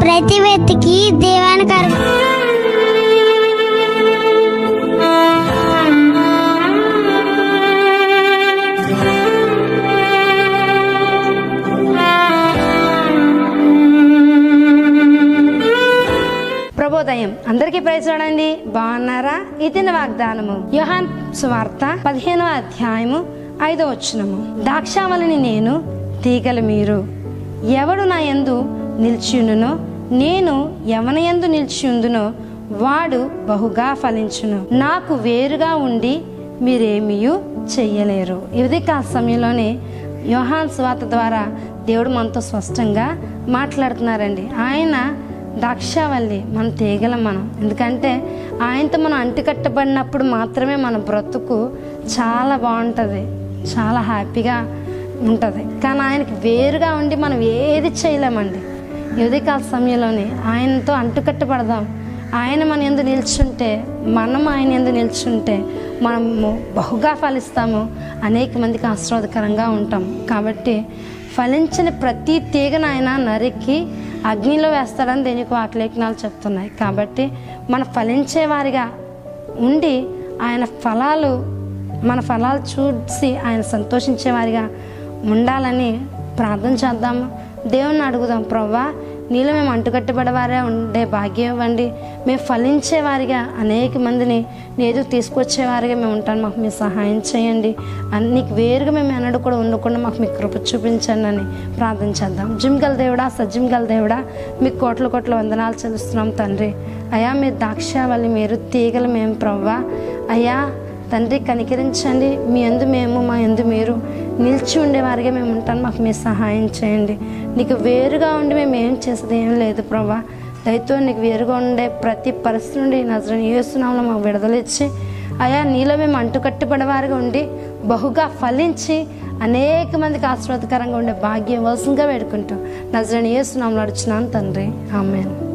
ప్రతి వ్యక్తికి దేవానికి ప్రభోదయం అందరికీ ప్రైజ్ చూడండి బాగున్నారా? ఇది వాగ్దానము యోహాన్ సువార్త పదిహేనవ అధ్యాయము ఐదో వచ్చినము ద్రాక్షావళిని నేను తీగలు మీరు. ఎవడు నా ఎందు నిలిచియుండునో నేను ఎవనయందు నిలిచియుందునో వాడు బహుగా ఫలించును. నాకు వేరుగా ఉండి మీరేమీయు చెయ్యలేరు. ఇది కా సమయంలోనే యోహాన్ స్వాత ద్వారా దేవుడు మనతో స్పష్టంగా మాట్లాడుతున్నారండి. ఆయన ద్రాక్షావల్లి మన తీగల మనం. ఎందుకంటే ఆయనతో మనం అంటికట్టబడినప్పుడు మాత్రమే మన బ్రతుకు చాలా బాగుంటుంది చాలా హ్యాపీగా ఉంటుంది. కానీ ఆయనకి వేరుగా ఉండి మనం ఏది చేయలేమండి. కాల సమయంలోనే ఆయనతో అంటుకట్టబడదాం ఆయన మన ఎందు నిల్చుంటే మనం ఆయన ఎందు నిల్చుంటే మనము బహుగా ఫలిస్తాము. అనేక మందికి ఆశీర్వాదకరంగా ఉంటాం. కాబట్టి ఫలించిన ప్రతి తీగను ఆయన నరికి అగ్నిలో వేస్తాడని దేనికి వాక్లేఖనాలు చెప్తున్నాయి. కాబట్టి మన ఫలించే వారిగా ఉండి ఆయన ఫలాలు మన ఫలాలు చూసి ఆయన సంతోషించేవారిగా ఉండాలని ప్రార్థన చేద్దాము. దేవుణ్ణి అడుగుదాం ప్రవ్వా నీలో మేము అంటుకట్టబడేవారే ఉండే భాగ్యం ఇవ్వండి. మేము ఫలించేవారిగా అనేక మందిని నేను తీసుకొచ్చేవారిగా మేము ఉంటాను మాకు మీ సహాయం చేయండి. అని నీకు వేరుగా మేము ఎన్నడూ కూడా ఉండకుండా మాకు మీ కృప చూపించండి అని ప్రార్థన చేద్దాం. జిమ్గల్ దేవుడా సజ్జిమ్గల్ దేవుడా మీకు కోట్ల కోట్ల వందనాలు చెల్లిస్తున్నాం తండ్రి. అయ్యా మీరు ద్రాక్షావళి మీరు తీగలు మేము ప్రవ్వా. అయ్యా తండ్రి కనికరించండి. మీ అందు మేము మా అందు మీరు నిలిచి ఉండేవారిగా మేము ఉంటాను మాకు మీరు సహాయం చేయండి. నీకు వేరుగా ఉండి మేము ఏం చేసేది ఏం లేదు ప్రభా. దయతో నీకు వేరుగా ఉండే ప్రతి పరిస్థితి నుండి నజరని ఏస్తున్నాంలో మాకు విడుదలిచ్చి అయా నీలో మేము అంటుకట్టుబడేవారుగా ఉండి బహుగా ఫలించి అనేక మందికి ఆశీర్వాదకరంగా ఉండే భాగ్యం వసంగా వేడుకుంటూ నజరని ఏసునాంలో అడుచున్నాను తండ్రి. ఆమెను.